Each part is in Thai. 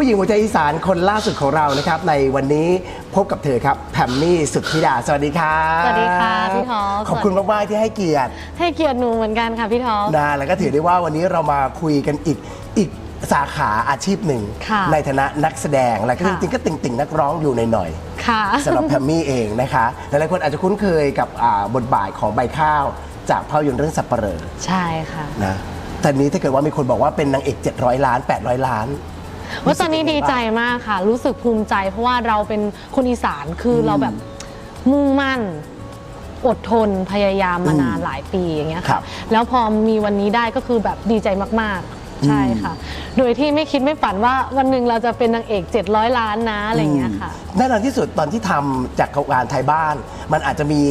ผู้หญิงหัวใจอีสานคนล่าสุดของเรานะครับ ในวันนี้พบกับเธอครับแพมมี่สุดธิดา สวัสดีครับสวัสดีค่ะพี่ท็อป ขอบคุณมากๆที่ให้เกียรติให้เกียรติหนูเหมือนกันค่ะพี่ท็อป นะแล้วก็ถือได้ว่าวันนี้เรามาคุยกันอีกอีกสาขาอาชีพหนึ่ง ค่ะในฐานะนักแสดงแล้วก็จค่ะ ริงๆก็ติ่งๆนักร้องอยู่หน่อยๆ ค่ะ สำหรับแพมมี่เองนะคะหลายๆคนอาจจะคุ้นเคยกับอ่าบทบาทของใบข้าว จากภาพยนตร์เรื่องสับเปลอใช่ค่ะ นะแต่นี้ถ้าเกิดว่ามีคนบอกว่าเป็นนางเอก 700 ล้าน 800 ล้าน ว่าตอนนี้ดีใจมากค่ะ รู้สึกภูมิใจ เพราะว่าเราเป็นคนอีสานคืออเราแบบมุ่งมั่น อดทนพยายามมานานหลายปีอย่างเงี้ยครัค่ะบแล้วพอมีวันนี้ได้ก็คือแบบดีใจมากๆ ใช่ค่ะ โดยที่ไม่คิดไม่ฝันว่าวันหนึ่งเราจะเป็นนางเอก 700 ล้านนะอะไรอย่างเงี้ยค่ะ แน่นอนที่สุดตอนที่ทำจากงานไทยบ้าน มันอาจจะมี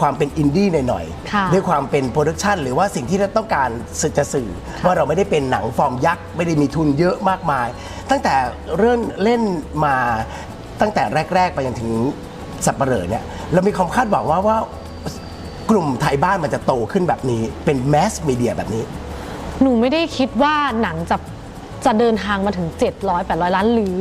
ความเป็นอินดี้หน่อยค่ะๆด้วยความเป็นโปรดักชันหรือว่าสิ่งที่เราต้องการสื่อจะสื่อว่าเราไม่ได้เป็นหนังฟอร์มยักษ์ ไม่ได้มีทุนเยอะมากมาย ตั้งแต่เริ่มเล่นมาตั้งแต่แรก ๆ ไปจนถึงสับเปลอเนี่ยเรามีความคาดหวังว่าว่ากลุ่มไทยบ้านมันจะโตขึ้นแบบนี้เป็นแมสมีเดียแบบนี้ หนูไม่ได้คิดว่าหนังจะจะเดินทางมาถึง 700 800 ล้านหรือ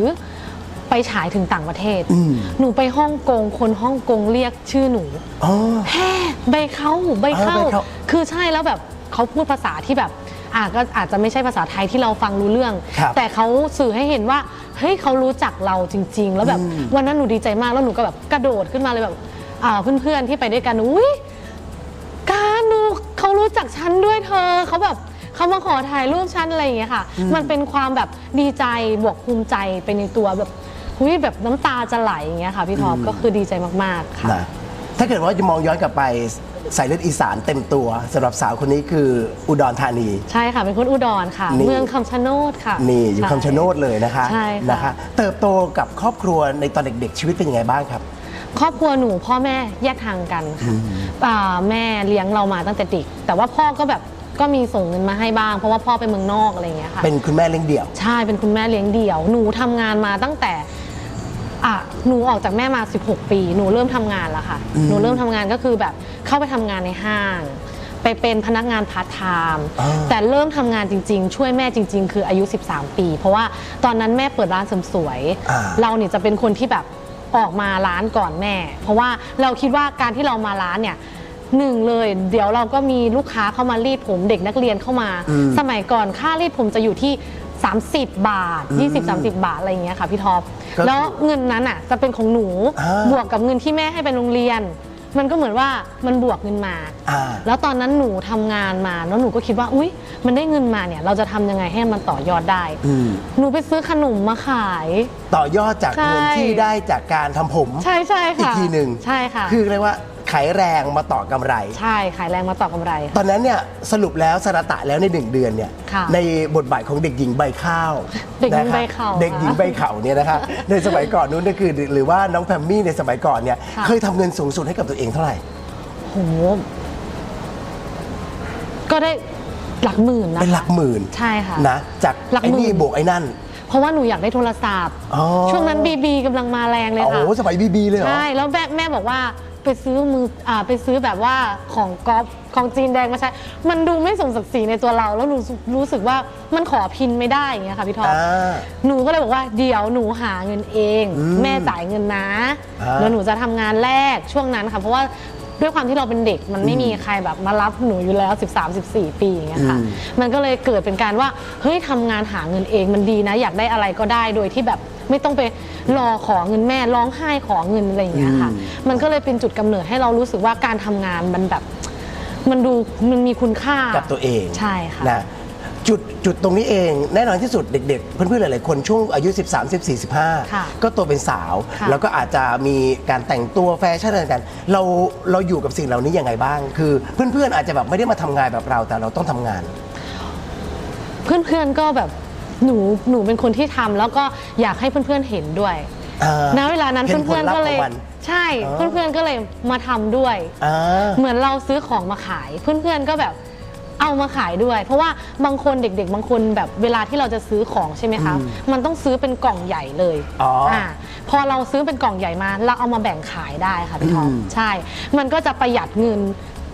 ไปฉายถึงต่างประเทศ อืม หนูไปฮ่องกงคนฮ่องกงเรียกชื่อหนู อ๋อ แฮ่ใบเข้าใบเข้า เออใบเข้า คือใช่แล้วแบบเขาพูดภาษาที่แบบ อะก็อาจจะไม่ใช่ภาษาไทยที่เราฟังรู้เรื่อง ครับแต่เขาสื่อให้เห็นว่าเฮ้ยเขารู้จักเราจริง ๆ แล้วแบบอืมวันนั้นหนูดีใจมากแล้วหนูก็แบบกระโดดขึ้นมาเลยแบบอ่าเพื่อนๆที่ไปด้วยกันอุ้ย การหนูเขารู้จักฉันด้วยเธอเขาแบบเขามาขอถ่ายรูปฉันอะไรอย่างเงี้ยค่ะ มันเป็นความแบบดีใจบวกภูมิใจไปในตัวแบบหุยแบบน้ำตาจะไหลอย่างเงี้ยค่ะพี่ท็อปก็คือดีใจมากๆค่ะ นะ ถ้าเกิดว่าจะมองย้อนกลับไปใส่เลือดอีสานเต็มตัวสำหรับสาวคนนี้คืออุดรธานี ใช่ค่ะเป็นคนอุดรค่ะ นี่ เมืองคำชะโนดค่ะนี่อยู่ใช่คำชะโนดเลยนะคะใช่ค่ะนะคะ เติบโตกับครอบครัวในตอนเด็กๆชีวิตเป็นยังไงบ้างครับ ครอบครัวหนูพ่อแม่แยกทางกันค่ะอ่าแม่เลี้ยงเรามาตั้งแต่เด็ก แต่ว่าพ่อก็แบบก็มีส่งเงินมาให้บ้างเพราะว่าพ่อไปเมืองนอกอะไรอย่างเงี้ยค่ะ เป็นคุณแม่เลี้ยงเดี่ยว ใช่เป็นคุณแม่เลี้ยงเดี่ยว หนูทำงานมาตั้งแต่ อะหนูออกจากแม่มา 16 ปี หนูเริ่มทำงานแล้วค่ะอืมหนูเริ่มทำงานก็คือแบบเข้าไปทำงานในห้าง ไปเป็นพนักงานพาร์ทไทม์อ่า แต่เริ่มทำงานจริง ๆ ช่วยแม่จริง ๆ คืออายุ 13 ปี เพราะว่าตอนนั้นแม่เปิดร้านเสริมสวย อ่า เราเนี่ยจะเป็นคนที่แบบออกมาร้านก่อนแม่ เพราะว่าเราคิดว่าการที่เรามาร้านเนี่ยหนึ่งเลย เดี๋ยวเราก็มีลูกค้าเข้ามารีดผมเด็กนักเรียนเข้ามาอืมสมัยก่อนค่ารีดผมจะอยู่ที่ 30 บาท 20-30 บาทอะไรอย่างเงี้ยค่ะพี่ท็อป ก็คือแล้วเงินนั้นอะจะเป็นของหนูอ่า บวกกับเงินที่แม่ให้ไปโรงเรียน มันก็เหมือนว่ามันบวกเงินมา อ่า แล้วตอนนั้นหนูทำงานมาแล้วหนูก็คิดว่า อุ๊ย มันได้เงินมาเนี่ยเราจะทำยังไงให้มันต่อยอดได้ อืม หนูไปซื้อขนมมาขาย ต่อยอดจากใช่ เงินที่ได้จากการทำผม ใช่ใช่อีกค่ะทีหนึ่งใช่ค่ะ คือเรียกว่า ขายแรงมาต่อกำไร ใช่ขายแรงมาต่อกำไรตอนนั้นเนี่ยสรุปแล้วสระตะแล้วในหนึ่งเดือนเนี่ยค่ะในบทบาทของเด็กหญิงใบข้าวเด็กหญิงนะคะใบข้าวเด็กหญิงใบเข่าเนี่ยนะคะ ในสมัยก่อนนู้นก็คือหรือว่าน้องแพมมี่ในสมัยก่อนเนี่ยค่ะ เคยทำเงินสูงสุดให้กับตัวเองเท่าไหร่ โหก็ได้หลักหมื่นนะ เป็นหลักหมื่นใช่ค่ะนะจากหลักไอ้หมื่นี่นบวกไอ้นั่น เพราะว่าหนูอยากได้โทรศัพท์ อ๋อ ช่วงนั้นบีบีกำลังมาแรงเลยโอ้โหค่ะสมัยบีบีเลยเหรอ ใช่ แล้วแม่แม่บอกว่า ไปซื้อมืออ่าไปซื้อแบบว่าของก๊อฟของจีนแดงมาใช้ มันดูไม่สมศักดิ์ศรีในตัวเรา แล้วหนูรู้สึกว่ามันขอพินไม่ได้อย่างเงี้ยค่ะพี่ท็อปอ่า หนูก็เลยบอกว่าเดี๋ยวหนูหาเงินเอง อืมแม่จ่ายเงินนะอ่า แล้วหนูจะทำงานแรกช่วงนั้นค่ะ เพราะว่าด้วยความที่เราเป็นเด็กมันไม่มีใครแบบมารับหนูอยู่แล้ว 13-14 ปีอย่างเงี้ยค่ะอืมมันก็เลยเกิดเป็นการว่าเฮ้ยทำงานหาเงินเองมันดีนะ อยากได้อะไรก็ได้โดยที่แบบ ไม่ต้องไปรอขอเงินแม่ร้องไห้ขอเงินอะไรอย่างเงี้ยค่ะอืมมันก็เลยเป็นจุดกำเนิดให้เรารู้สึกว่าการทำงานมันแบบ มันดูมันมีคุณค่ากับตัวเองใช่ค่ะ นะจุดจุดตรงนี้เองแน่นอนที่สุดเด็ก ๆ เพื่อนๆหลายๆคนช่วงอายุ 13 14 ค่ะ15 ก็โตเป็นสาว ค่ะ แล้วก็อาจจะมีการแต่งตัวแฟชั่นอะไรกัน เราเราอยู่กับสิ่งเหล่านี้ยังไงบ้าง คือเพื่อนๆอาจจะแบบไม่ได้มาทำงานแบบเราแต่เราต้องทำงาน เพื่อนๆก็แบบ หนูหนูเป็นคนที่ทำแล้วก็อยากให้เพื่อนๆเห็นด้วยอ่าณเวลานั้นเห็นผลเพื่อนลัพธ์ๆก็เลย ของมัน ใช่อ๋อ เพื่อนๆก็เลยมาทำด้วย อ่า เหมือนเราซื้อของมาขายเพื่อนๆก็แบบเอามาขายด้วย เพราะว่าบางคนเด็กๆ บางคนแบบเวลาที่เราจะซื้อของใช่ไหมคะอืมมันต้องซื้อเป็นกล่องใหญ่เลยอ๋ออ่าพอเราซื้อเป็นกล่องใหญ่มาเราเอามาแบ่งขายได้ค่ะพี่ท็อปอืม ใช่ มันก็จะประหยัดเงิน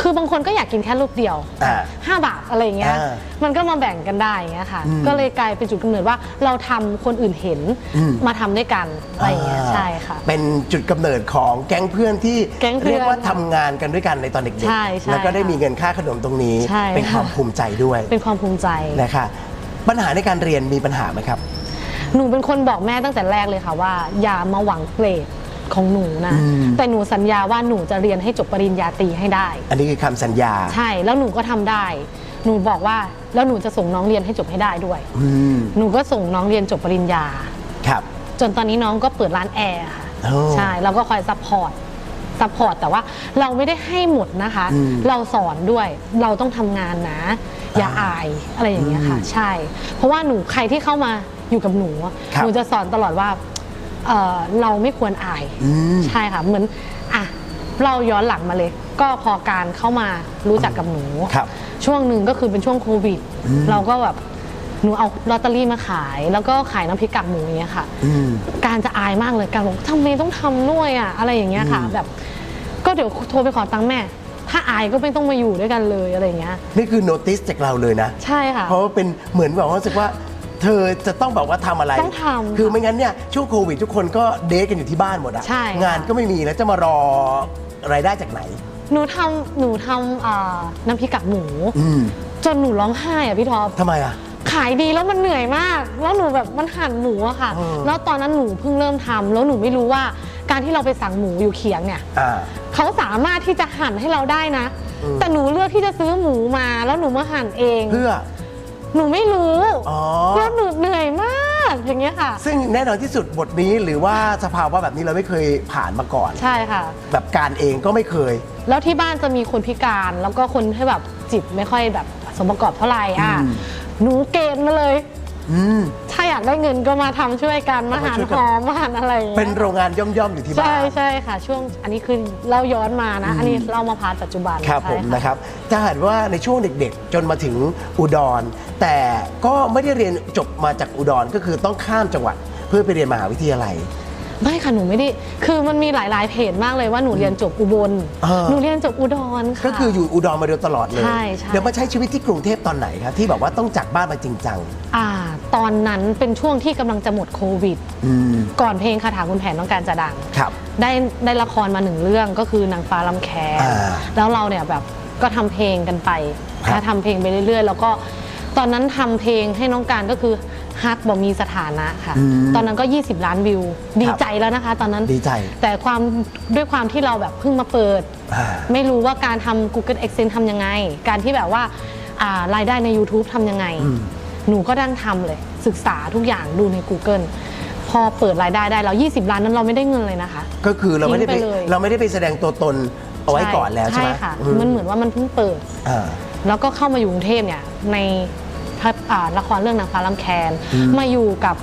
คือบางคนก็อยากกินแค่ลูกเดียว อ่าห้าบาทอะไรอย่างเงี้ย อ่ามันก็มาแบ่งกันได้อย่างเงี้ยค่ะอืมก็เลยกลายเป็นจุดกำเนิดว่าเราทำคนอื่นเห็นอืม มาทำด้วยกันอะไรอย่างเงี้ยอ่าใช่ค่ะ เป็นจุดกำเนิดของแก๊งเพื่อนที่แก๊งเพื่อนเรียกว่าทำงานกันด้วยกันในตอนเด็กใช่ใช่แล้วก็ได้มีเงินค่าขนมตรงนี้ ใช่เป็นความค่ะภูมิใจด้วยเป็นความภูมิใจ นะคะปัญหาในการเรียนมีปัญหาไหมครับ หนูเป็นคนบอกแม่ตั้งแต่แรกเลยค่ะว่า อย่ามาหวังเกรด ของหนูนะ อืม แต่หนูสัญญาว่าหนูจะเรียนให้จบปริญญาตรีให้ได้ อันนี้คือคำสัญญาใช่แล้วหนูก็ทำได้ หนูบอกว่าแล้วหนูจะส่งน้องเรียนให้จบให้ได้ด้วย อืมหนูก็ส่งน้องเรียนจบปริญญา ครับ จนตอนนี้น้องก็เปิดร้านแอร์ค่ะโอ้ใช่เราก็คอยซัพพอร์ตซัพพอร์ตแต่ว่าเราไม่ได้ให้หมดนะคะ อืมเราสอนด้วยเราต้องทำงานนะ อย่าอ่าอายอะไรอย่างเงี้ยค่ะ อืมใช่ เพราะว่าหนูใครที่เข้ามาอยู่กับหนูอะครับ หนูจะสอนตลอดว่า เอ่อเราไม่ควรอาย อืม ใช่ค่ะ เหมือนอะเราย้อนหลังมาเลย ก็พอการเข้ามารู้จักกับหนู ครับ ช่วงหนึ่งก็คือเป็นช่วงโควิดอืมเราก็แบบหนูเอาลอตเตอรี่มาขาย แล้วก็ขายน้ำพริกกากหมูอย่างเงี้ยค่ะ อืม การจะอายมากเลยการบอกทำไมต้องทำด้วยอะอะไรอย่างเงี้ยค่ะอืมแบบ ก็เดี๋ยวโทรไปขอตังค์แม่ ถ้าอายก็ไม่ต้องมาอยู่ด้วยกันเลยอะไรอย่างเงี้ย นี่คือโนติสจากเราเลยนะ ใช่ค่ะ เพราะว่าเป็นเหมือนแบบว่ารู้สึกว่า เธอจะต้องแบบว่าทำอะไร ต้องทำคือไม่งั้นเนี่ยช่วงโควิดทุกคนก็เดทกันอยู่ที่บ้านหมดอะใช่ค่ะ งานก็ไม่มีแล้วจะมารอรายได้จากไหน หนูทำหนูทำอ่าน้ำพริกกากหมู อืมจนหนูร้องไห้อะพี่ท็อป ทำไมอะ ขายดีแล้วมันเหนื่อยมาก แล้วหนูแบบมันหั่นหมูอะค่ะ เออ แล้วตอนนั้นหนูเพิ่งเริ่มทำแล้วหนูไม่รู้ว่าการที่เราไปสั่งหมูอยู่เขียงเนี่ยอ่า เขาสามารถที่จะหั่นให้เราได้นะ อืม แต่หนูเลือกที่จะซื้อหมูมาแล้วหนูมาหั่นเอง เพื่อ หนูไม่รู้อ๋อแล้วหนูเหนื่อยมากอย่างเงี้ยค่ะ ซึ่งแน่นอนที่สุดบทนี้หรือว่าสภาวะแบบนี้เราไม่เคยผ่านมาก่อน ใช่ค่ะ แบบการเองก็ไม่เคย แล้วที่บ้านจะมีคนพิการแล้วก็คนที่แบบจิตไม่ค่อยแบบสมประกอบเท่าไหร่อะอืม หนูเกณฑ์มาเลย อืม ถ้าอยากได้เงินก็มาทำช่วยกันมามาหั่นช่วยหกันอมมาหั่นอะไรอย่างเงี้ยเป็นโรงงานย่อมๆอยู่ที่บ้าใช่น ใช่ค่ะ ช่วงอันนี้คือเราย้อนมานะ อันนี้เรามาพาร์ทปัจจุบันครับผมใช่นะครับจะเห็นว่าในช่วงเด็กๆ จนมาถึงอุดร แต่ก็ไม่ได้เรียนจบมาจากอุดรก็คือต้องข้ามจังหวัดเพื่อไปเรียนมหาวิทยาลัย ไม่ค่ะหนูไม่ได้ คือมันมีหลาย ๆ เพจมากเลยว่าหนูเรียนจบอุบลเออหนูเรียนจบอุดรค่ะ ก็คืออยู่อุดรมาโดยตลอดเลย ใช่ใช่ เดี๋ยวมาใช้ชีวิตที่กรุงเทพตอนไหนครับ ที่แบบว่าต้องจากบ้านมาจริงจังอ่า ตอนนั้นเป็นช่วงที่กำลังจะหมดโควิด อืมก่อนเพลงคาถาคุณแผนต้องการจะดัง ครับ ได้ได้ละครมาหนึ่งเรื่องก็คือนางฟ้าลำแคอ่าแล้วเราเนี่ยแบบก็ทำเพลงกันไปครับ นะทำเพลงไปเรื่อยๆ แล้วก็ ตอนนั้นทำเพลงให้น้องการก็คือฮักบ่มีสถานะค่ะ อืมตอนนั้นก็ 20 ล้านวิว ดีใจแล้วนะคะ ตอนนั้นดีใจ แต่ความด้วยความที่เราแบบเพิ่งมาเปิด อ่า ไม่รู้ว่าการทำ Google Exchange ทำยังไง การที่แบบว่าอ่ารายได้ใน YouTube ทำยังไงอืมหนูก็ดั้งทำเลย ศึกษาทุกอย่างดูใน Google พอเปิดรายได้ได้เรา20 ล้านนั้นเราไม่ได้เงินเลยนะคะ ก็คือเราไม่ได้ไปทิ้งไปเลย เราไม่ได้ไปแสดงตัวตนเอาไว้ก่อนแล้วใช่ไหมค่ะ อืมันเหมือนว่ามันเพิ่งเปิด อ่า แล้วก็เข้ามาอยู่กรุงเทพเนี่ยในพระอ่า ละครเรื่องนางฟ้าลำแคนอืมมาอยู่กับ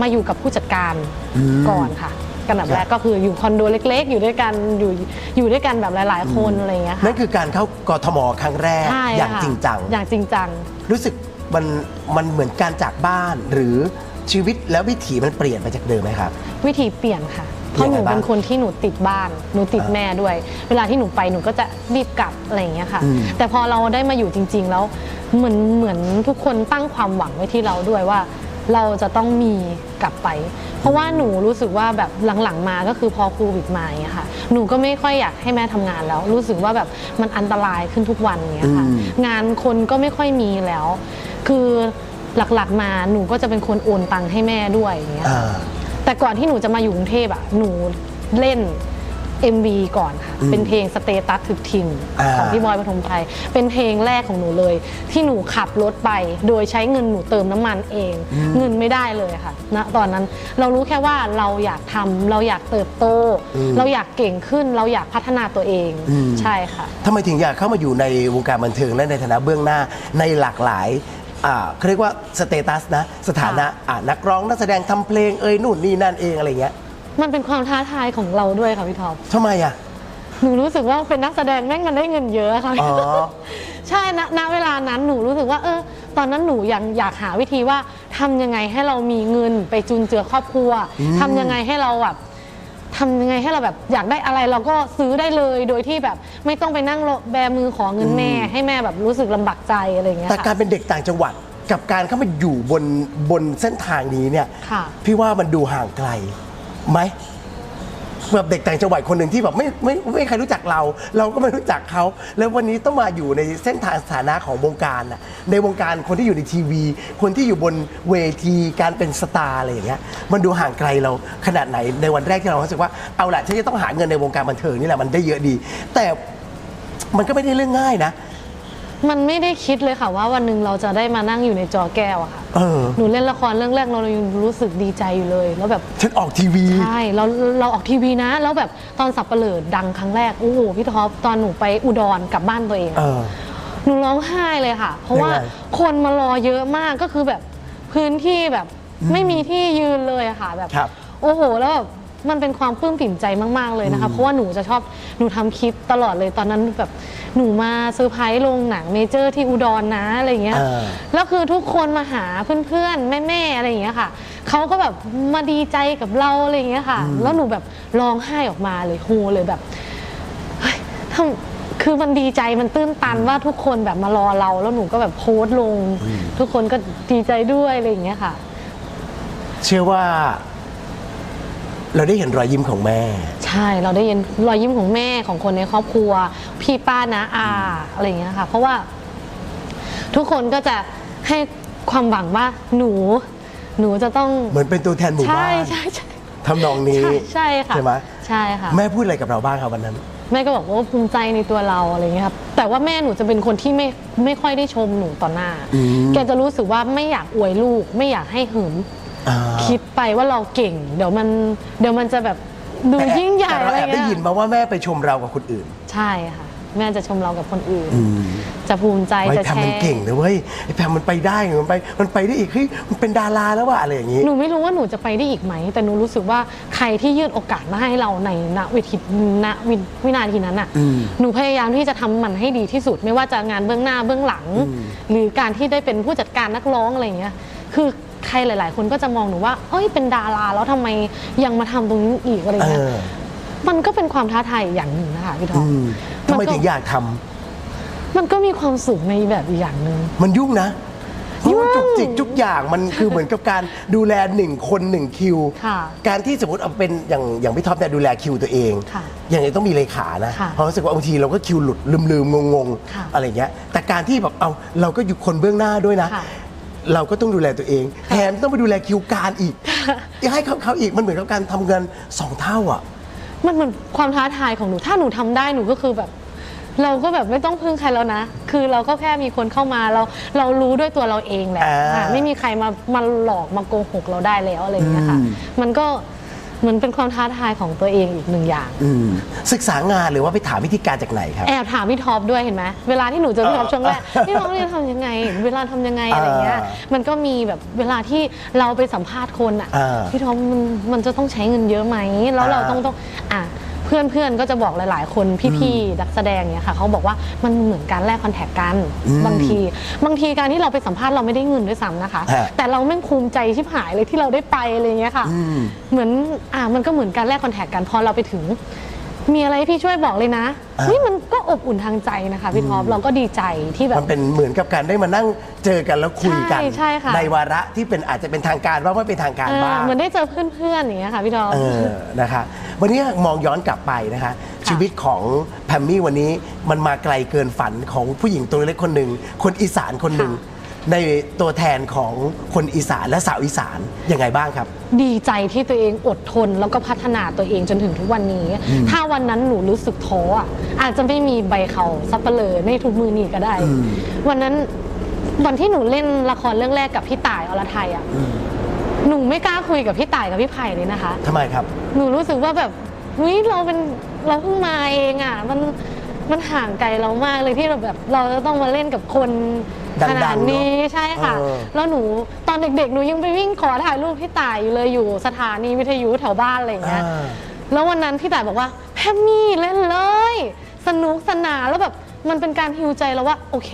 มาอยู่กับผู้จัดการอืมก่อนค่ะกันแบบแรกก็คืออยู่คอนโดเล็ก ๆ อยู่ด้วยกันอยู่อยู่ด้วยกันแบบหลาย ๆ คนอะไรอย่างเงี้ยค่ะนั่นคือการเข้ากทมครั้งแรกใช่อย่างค่ะจริงจังอย่างจริงจัง รู้สึกมันมันเหมือนการจากบ้านหรือชีวิตแล้ววิถีมันเปลี่ยนไปจากเดิมไหมครับ วิธีเปลี่ยนค่ะ เพราะหนูยังไงบ้างเป็นคนที่หนูติดบ้าน หนูติดอ่าแม่ด้วย เวลาที่หนูไปหนูก็จะรีบกลับอะไรอย่างเงี้ยค่ะอืมแต่พอเราได้มาอยู่จริง ๆ แล้วเหมือนเหมือนทุกคนตั้งความหวังไว้ที่เราด้วยว่า เราจะต้องมีกลับไป เพราะว่าหนูรู้สึกว่าแบบหลังๆมาก็คือพอโควิดมาอย่างเงี้ยค่ะ หนูก็ไม่ค่อยอยากให้แม่ทำงานแล้ว รู้สึกว่าแบบมันอันตรายขึ้นทุกวันเงี้ยค่ะอืมงานคนก็ไม่ค่อยมีแล้ว คือหลักๆมาหนูก็จะเป็นคนโอนตังค์ให้แม่ด้วยอย่างเงี้ยอ่า แต่ก่อนที่หนูจะมาอยู่กรุงเทพอะหนูเล่น MV ก่อนค่ะอืมเป็นเพลงสเตตัสถึกถิ่นอ่าของพี่บอยปฐมไทยเป็นเพลงแรกของหนูเลย ที่หนูขับรถไป โดยใช้เงินหนูเติมน้ำมันเอง เงินไม่ได้เลยค่ะณตอนนั้นเรารู้แค่ว่าเราอยากทำเราอยากเติบโตอืมเราอยากเก่งขึ้นเราอยากพัฒนาตัวเองอืมใช่ค่ะทำไมถึงอยากเข้ามาอยู่ในวงการบันเทิงและในฐานะเบื้องหน้าในหลากหลาย อ่าเขาเรียกว่าสเตตัสนะ สถานะอ่านักร้องนักแสดงทำเพลงเอ้ยนู่นนี่นั่นเองอะไรเงี้ยมันเป็นความท้าทายของเราด้วยค่ะพี่ท็อป ทำไมอะ หนูรู้สึกว่าเป็นนักแสดงแม่งมันได้เงินเยอะค่ะ อ๋อ ใช่ณณเวลานั้นหนูรู้สึกว่า เออ ตอนนั้นหนูยังอยากหาวิธีว่าทำยังไงให้เรามีเงินไปจุนเจือครอบครัวอืมทำยังไงให้เราแบบ ททำยังไงให้เราแบบอยากได้อะไรเราก็ซื้อได้เลยโดยที่แบบไม่ต้องไปนั่งรอแบมือขอเงินแม่ ให้แม่แบบรู้สึกลำบากใจอะไรอย่างเงี้ยแต่การค่ะเป็นเด็กต่างจังหวัดกับการเข้ามาอยู่บนบนเส้นทางนี้เนี่ยค่ะ พี่ว่ามันดูห่างไกลไหม แบบเด็กต่างจังหวัดคนหนึ่งที่แบบไม่ไม่ไม่ใครรู้จักเรา เราก็ไม่รู้จักเขา แล้ววันนี้ต้องมาอยู่ในเส้นทางสถานะของวงการน่ะในวงการคนที่อยู่ในทีวี คนที่อยู่บนเวทีการเป็นสตาร์อะไรอย่างเงี้ยมันดูห่างไกลเราขนาดไหนในวันแรกที่เรารู้สึกว่าเอาละฉันจะต้องหาเงินในวงการบันเทิงนี่แหละมันได้เยอะดี แต่มันก็ไม่ได้เรื่องง่ายนะ มันไม่ได้คิดเลยค่ะว่าวันหนึ่งเราจะได้มานั่งอยู่ในจอแก้วอะค่ะ เออ หนูเล่นละครเรื่องแรกเรายังรู้สึกดีใจอยู่เลย แล้วแบบฉันออกทีวี ใช่เราเราออกทีวีนะ แล้วแบบตอนสับเปลือดังครั้งแรกโอ้โหพี่ท็อปตอนหนูไปอุดรกลับบ้านตัวเองเออะอหนูร้องไห้เลยค่ะ เพราะว่ายังไงคนมารอเยอะมากก็คือแบบพื้นที่แบบไม่มีที่ยืนเลยอะค่ะแบบ ครับ โอ้โห แล้วแบบ มันเป็นความปลื้มปิ่มใจมากๆเลยนะคะเพราะว่าหนูจะชอบหนูทำคลิปตลอดเลยตอนนั้นแบบหนูมาเซอร์ไพรส์โรงหนังเมเจอร์ที่อุดรนะอะไรอย่างเงี้ยเออแล้วคือทุกคนมาหาเพื่อนๆ แม่ๆ อะไรอย่างเงี้ยค่ะ เขาก็แบบมาดีใจกับเราอะไรอย่างเงี้ยค่ะ แล้วหนูแบบร้องไห้ออกมาเลยโฮเลยแบบเฮ้ยทำคือมันดีใจมันตื้นตันว่าทุกคนแบบมารอเรา แล้วหนูก็แบบโพสต์ลง ทุกคนก็ดีใจด้วยอะไรอย่างเงี้ยค่ะ เชื่อว่า เราได้เห็นรอยยิ้มของแม่ ใช่เราได้ยินรอยยิ้มของแม่ของคนในครอบครัว พี่ป้านะอาอะไรอย่างเงี้ยค่ะ เพราะว่า ทุกคนก็จะให้ความหวังว่าหนู หนูจะต้องเหมือนเป็นตัวแทนหมู่ใช่บ้านใช่ใช่ทำนองนี้ ใช่ใช่ค่ะใช่ไหม ใช่ค่ะ แม่พูดอะไรกับเราบ้างครับวันนั้น แม่ก็บอกว่าภูมิใจในตัวเราอะไรเงี้ยครับแต่ว่าแม่หนูจะเป็นคนที่ไม่ไม่ค่อยได้ชมหนูต่อหน้า อืม แกจะรู้สึกว่าไม่อยากอวยลูก ไม่อยากให้หึงอ่า คิดไปว่าเราเก่ง เดี๋ยวมันเดี๋ยวมันจะแบบดูแต่แอบยิ่งใหญ่แต่เราอะไรแอบได้เงี้ยินยมาว่าแม่ไปชมเรากับคนอื่นใช่ค่ะ แม่จะชมเรากับคนอื่นอืมจะภูมิใจไอ้จะแพมแชมันร์เก่งนะเว้ยไอ้แพมมันไปได้ไงมันไปมันไปได้อีกเฮ้ยมันเป็นดาราแล้วว่ะอะไรอย่างนี้ หนูไม่รู้ว่าหนูจะไปได้อีกไหม แต่หนูรู้สึกว่าใครที่ยื่นโอกาสมาให้เราในณวิธีณวิวินาทีนั้นอะอืมหนูพยายามที่จะทำมันให้ดีที่สุด ไม่ว่าจะงานเบื้องหน้าเบื้องหลัง หรือการที่ได้เป็นผู้จัดการนักร้องอะไรอย่างเงี้ยคือ ใครหลาย ๆ คนก็จะมองหนูว่าเอ้ยเป็นดาราแล้วทำไมยังมาทำตรงนี้อีกอะไรเอเงี้ยอมันก็เป็นความท้าทายอย่างหนึ่งนะคะพี่ทออืมมทำไมมันก็ถึงอยากทำมันก็มีความสุขในแบบอีกอย่างหนึ่ง มันยุ่งนะเพราะว่ายุ่จุงกจิกทุกอย่างมันคือเหมือนกับการดูแลหนึ่งคนหนึ่งคิว ค่ะการที่สมมติเอาเป็นอย่างอย่างพี่ท็อปเนี่ยดูแลคิวตัวเอง ค่ะอย่างนี้ต้องมีเลขานะค่ะเพราะรู้สึกว่าบางทีเราก็คิวหลุดลืมลืมงงงค่ะอะไรเงี้ยแต่การที่แบบเอาเราก็อยู่คนเบื้องหน้าด้วยนะ ค่ะ เราก็ต้องดูแลตัวเองแถมต้องไปดูแลคิวการอีกยังให้เขาเขาอีกมันเหมือนกับการทำงานสองเท่าอะ มันเหมือนความท้าทายของหนูถ้าหนูทำได้หนูก็คือแบบ เราก็แบบไม่ต้องพึ่งใครแล้วนะ คือเราก็แค่มีคนเข้ามาเราเรารู้ด้วยตัวเราเองแหละอ่าอะไม่มีใครมามาหลอกมาโกหกเราได้แล้วอะไรอย่างเงี้ยค่ะ อืม มันก็ เหมือนเป็นความท้าทายของตัวเองอีกหนึ่งอย่าง อืมศึกษางานหรือว่าไปถามวิธีการจากไหนครับ แอบถามพี่ท็อปด้วยเห็นไหมเวลาที่หนูเจอพี่ท็อปเออช่วงแรกพี่ท็อปเนี่ยทำยังไง เวลาทำยังไงอะไรเงี้ยเออมันก็มีแบบเวลาที่เราไปสัมภาษณ์คนอะเออพี่ท็อปมันมันจะต้องใช้เงินเยอะไหมแล้วเราอ่าต้องต้องอะ เพื่อนเพื่อนก็จะบอกหลาย ๆ คนพี่ๆนักแสดงเนี่ยค่ะเขาบอกว่ามันเหมือนการแลกคอนแทคกันอืมบางที บางทีการที่เราไปสัมภาษณ์เราไม่ได้เงินด้วยซ้ำนะคะ ฮะ แต่เราแม่งภูมิใจชิบหายเลยที่เราได้ไปอะไรเงี้ยค่ะอืมเหมือนอ่ามันก็เหมือนการแลกคอนแทคกันพอเราไปถึง มีอะไรให้พี่ช่วยบอกเลยนะ อ่านี่มันก็อบอุ่นทางใจนะคะพี่ท็อปเราก็ดีใจที่แบบ มันเป็นเหมือนกับการได้มานั่งเจอกันแล้วคุยกันใช่ใช่ค่ะ วาระที่เป็นอาจจะเป็นทางการบ้างไม่เป็นทางการเออบ้าง เหมือนได้เจอเพื่อนๆอย่างเงี้ยค่ะพี่ท็อป เออ นะคะ วันนี้มองย้อนกลับไปนะคะ ชีวิตของแพมมี่วันนี้มันมาไกลเกินฝันของผู้หญิงตัวเล็กคนหนึ่ง คนอีสานคนหนึ่ง ค่ะ ในตัวแทนของคนอีสานและสาวอีสานยังไงบ้างครับ ดีใจที่ตัวเองอดทนแล้วก็พัฒนาตัวเองจนถึงทุกวันนี้ ถ้าวันนั้นหนูรู้สึกท้ออะอาจจะไม่มีใบเขาซับเปลอในทุกมือนี่ก็ได้อืมวันนั้นวันที่หนูเล่นละครเรื่องแรกกับพี่ต่ายอรไทยอะหนูไม่กล้าคุยกับพี่ต่ายกับพี่ไผ่เลยนะคะทำไมครับ หนูรู้สึกว่าแบบเฮ้ยเราเป็นเราเพิ่งมาเองอะมันมันห่างไกลเรามากเลยที่เราแบบเราจะต้องมาเล่นกับคน ดังๆขนาดนี้เนอะใช่ค่ะ เออ แล้วหนูตอนเด็กๆหนูยังไปวิ่งขอถ่ายรูปพี่ต่ายอยู่เลยอยู่สถานีวิทยุแถวบ้านอะไรอย่างเงี้ย อ่า แล้ววันนั้นพี่ต่ายบอกว่าแพมมี่เล่นเลย สนุกสนานแล้วแบบมันเป็นการฮิวใจเราว่าโอเค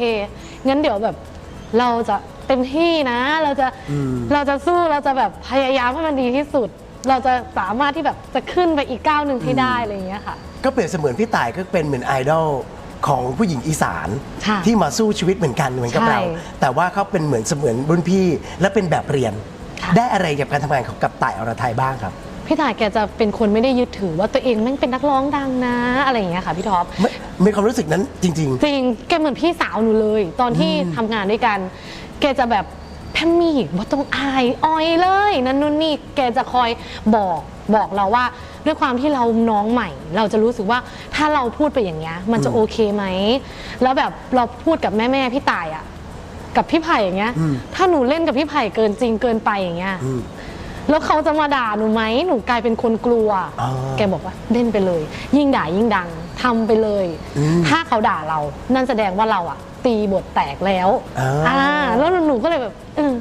งั้นเดี๋ยวแบบเราจะเต็มที่นะ เราจะอืมเราจะสู้เราจะแบบพยายามให้มันดีที่สุด เราจะสามารถที่แบบจะขึ้นไปอีกก้าวหนึ่งให้ได้อะไรอย่างเงี้ยค่ะ ก็เปรียบเสมือนพี่ต่ายก็เป็นเหมือนไอดอล ของผู้หญิงอีสานค่ะที่มาสู้ชีวิตเหมือนกันเหมือนกับใช่เรา แต่ว่าเขาเป็นเหมือนเสมือนรุ่นพี่ และเป็นแบบเรียน ค่ะ ได้อะไรจากการทำงานของกับต่ายอรไทยบ้างครับ พี่ต่ายแกจะเป็นคนไม่ได้ยึดถือว่าตัวเองแม่งเป็นนักร้องดังนะ อะไรอย่างเงี้ยค่ะพี่ท็อป ไม่มีความรู้สึกนั้นจริง จริงแกเหมือนพี่สาวหนูเลย ตอนที่ทำงานด้วยกัน แกจะแบบ แพมมี่ว่าต้องอายออยเลยนั่นนู่นนี่แกจะคอยบอกบอกเราว่า ด้วยความที่เราน้องใหม่ เราจะรู้สึกว่าถ้าเราพูดไปอย่างเงี้ย มันจะโอเคไหมแล้วแบบเราพูดกับแม่แม่พี่ตายอะกับพี่ไผ่อย่างเงี้ย อืม ถ้าหนูเล่นกับพี่ไผ่เกินจริงเกินไปอย่างเงี้ย อืม แล้วเขาจะมาด่าหนูไหม หนูกลายเป็นคนกลัว อ่าแกบอกว่าเล่นไปเลย ยิ่งด่ายิ่งดังทำไปเลย อืม ถ้าเขาด่าเรา นั่นแสดงว่าเราอะ ตีบทแตกแล้วอ่า แล้วหนูก็เลยแบบเออ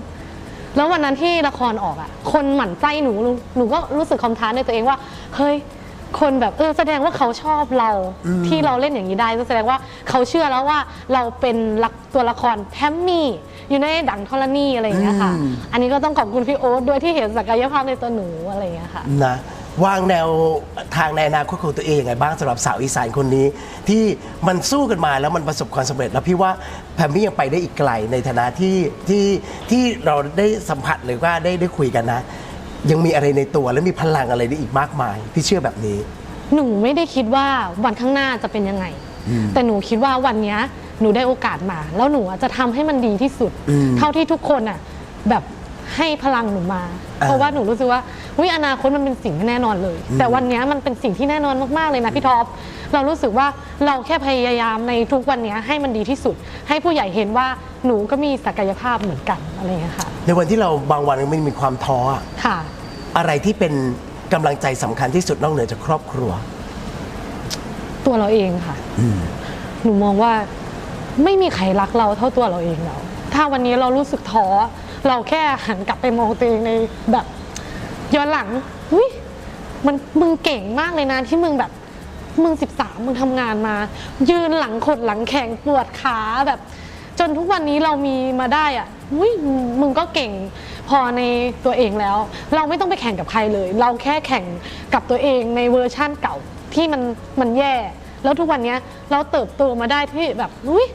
แล้ววันนั้นที่ละครออกอะคนหมั่นไส้หนูหนูก็รู้สึกคอมท้าในตัวเองว่า เฮ้ย คนแบบเออแสดงว่าเขาชอบเราที่เราเล่นอย่างนี้ได้แสดงว่าเขาเชื่อแล้วว่าเราเป็นลักตัวละครแพมมี่อยู่ในดังทรณีอะไรอย่างเงี้ยค่ะ อืม อันนี้ก็ต้องขอบคุณพี่โอ๊ตด้วยที่เห็นศักยภาพในตัวหนูอะไรอย่างเงี้ยค่ะ นะ วางแนวทางในอนาคตของตัวเองยังไงบ้างสำหรับสาวอีสานคนนี้ ที่มันสู้กันมาแล้วมันประสบความสำเร็จ แล้วพี่ว่าแพมมี่ยังไปได้อีกไกลในฐานะที่ที่ที่เราได้สัมผัสหรือว่าได้ได้คุยกันนะ ยังมีอะไรในตัวและมีพลังอะไรได้อีกมากมาย พี่เชื่อแบบนี้ หนูไม่ได้คิดว่าวันข้างหน้าจะเป็นยังไง แต่หนูคิดว่าวันเนี้ยหนูได้โอกาสมา แล้วหนูอะจะทำให้มันดีที่สุดอืมเท่าที่ทุกคนอะแบบ ให้พลังหนูมาอ่าเพราะว่าหนูรู้สึกว่าวิอนาคตมันเป็นสิ่งที่แน่นอนเลย แต่วันเนี้ยมันเป็นสิ่งที่แน่นอนมากๆเลยนะพี่ท็อปเรารู้สึกว่าเราแค่พยายามในทุกวันเนี้ยให้มันดีที่สุด ให้ผู้ใหญ่เห็นว่าหนูก็มีศักยภาพเหมือนกันอะไรอย่างเงี้ยค่ะในวันที่เราบางวันมันมีความท้ออะค่ะ อะไรที่เป็นกำลังใจสำคัญที่สุดนอกเหนือจากครอบครัว ตัวเราเองค่ะหนูมองว่าไม่มีใครรักเราเท่าตัวเราเองแล้ว ถ้าวันนี้เรารู้สึกท้อ เราแค่หันกลับไปมองตัวเองในแบบย้อนหลังอุ้ยมันมึงเก่งมากเลยนะที่มึงแบบมึงสิบสามมึงทำงานมา ยืนหลังขดหลังแข็งปวดขาแบบ จนทุกวันนี้เรามีมาได้อะอุ้ยมึงก็เก่งพอในตัวเองแล้ว เราไม่ต้องไปแข่งกับใครเลย เราแค่แข่งกับตัวเองในเวอร์ชั่นเก่าที่มันมันแย่ แล้วทุกวันนี้เราเติบโตมาได้ที่แบบอุ้ย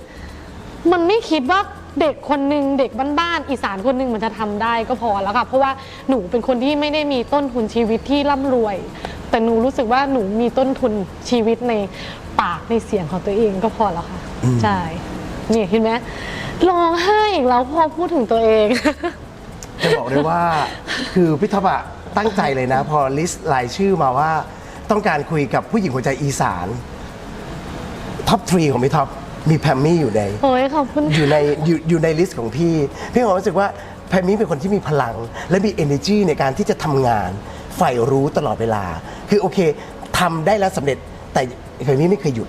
มันไม่คิดว่า เด็กคนหนึ่งเด็กบ้านๆอีสานคนหนึ่งมันจะทำได้ก็พอแล้วค่ะเพราะว่าหนูเป็นคนที่ไม่ได้มีต้นทุนชีวิตที่ร่ำรวย แต่หนูรู้สึกว่าหนูมีต้นทุนชีวิตในปากในเสียงของตัวเองก็พอแล้วค่ะใช่นี่เห็นไหมร้องไห้อีกแล้วพอพูดถึงตัวเอง จะบอกเลยว่าคือพี่ท็อปอะตั้งใจเลยนะ พอลิสต์รายชื่อมาว่า ต้องการคุยกับผู้หญิงหัวใจอีสานท็อปทรีของพี่ท็อป มีแพมมี่อยู่ใน โอ้ยขอบคุณอยู่ในอยู่อยู่ในลิสต์ของพี่ พี่มีความรู้สึกว่าแพมมี่เป็นคนที่มีพลัง และมี energy ในการที่จะทำงานใฝ่รู้ตลอดเวลา คือโอเคทำได้แล้วสำเร็จแต่แพมมี่ไม่เคยหยุด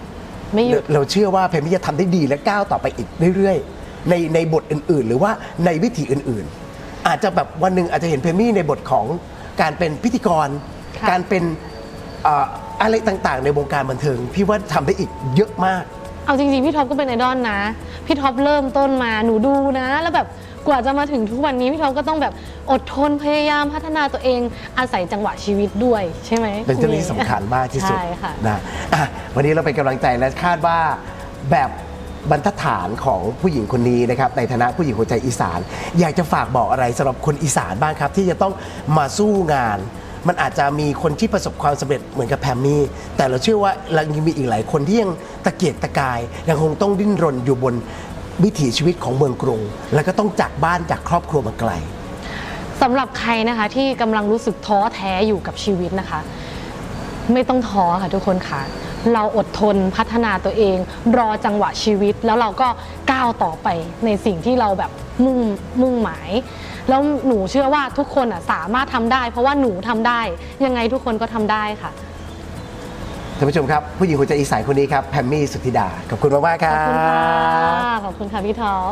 ไม่หยุด เราเราเชื่อว่าแพมมี่จะทำได้ดีและก้าวต่อไปอีกเรื่อยๆ ในในบทอื่นๆ หรือว่าในวิถีอื่นๆ อาจจะแบบวันหนึ่งอาจจะเห็นแพมมี่ในบทของการเป็นพิธีกร ค่ะ การเป็นเอ่ออะไรต่างๆ ในวงการบันเทิง พี่ว่าทำได้อีกเยอะมาก เอาจริงๆ พี่ท็อปก็เป็นไอดอลนะ พี่ท็อปเริ่มต้นมาหนูดูนะ แล้วแบบกว่าจะมาถึงทุกวันนี้พี่ท็อปก็ต้องแบบอดทนพยายามพัฒนาตัวเองอาศัยจังหวะชีวิตด้วยใช่ไหมเป็นเรื่องที่สำคัญมากที่สุดใช่ค่ะนะอะวันนี้เราเป็นกำลังใจและคาดว่าแบบบรรทัดฐานของผู้หญิงคนนี้นะครับในฐานะผู้หญิงหัวใจอีสาน อยากจะฝากบอกอะไรสำหรับคนอีสานบ้างครับ ที่จะต้องมาสู้งาน มันอาจจะมีคนที่ประสบความสำเร็จเหมือนกับแพมมี่แต่เราเชื่อว่าเรายังมีอีกหลายคนที่ยังตะเกียกตะกาย ยังคงต้องดิ้นรนอยู่บนวิถีชีวิตของเมืองกรุง แล้วก็ต้องจากบ้านจากครอบครัวมาไกลสำหรับใครนะคะที่กำลังรู้สึกท้อแท้อยู่กับชีวิตนะคะ ไม่ต้องท้อค่ะทุกคนค่ะ เราอดทนพัฒนาตัวเอง รอจังหวะชีวิต แล้วเราก็ก้าวต่อไปในสิ่งที่เราแบบมุ่งมุ่งหมาย แล้วหนูเชื่อว่าทุกคนอะสามารถทำได้ เพราะว่าหนูทำได้ ยังไงทุกคนก็ทำได้ค่ะ ท่านผู้ชมครับ ผู้หญิงหัวใจอีสานคนนี้ครับแพมมี่สุธิดาขอบคุณมากๆคขรัอบคุณค่ะบขอบคุณค่ะพี่ทอป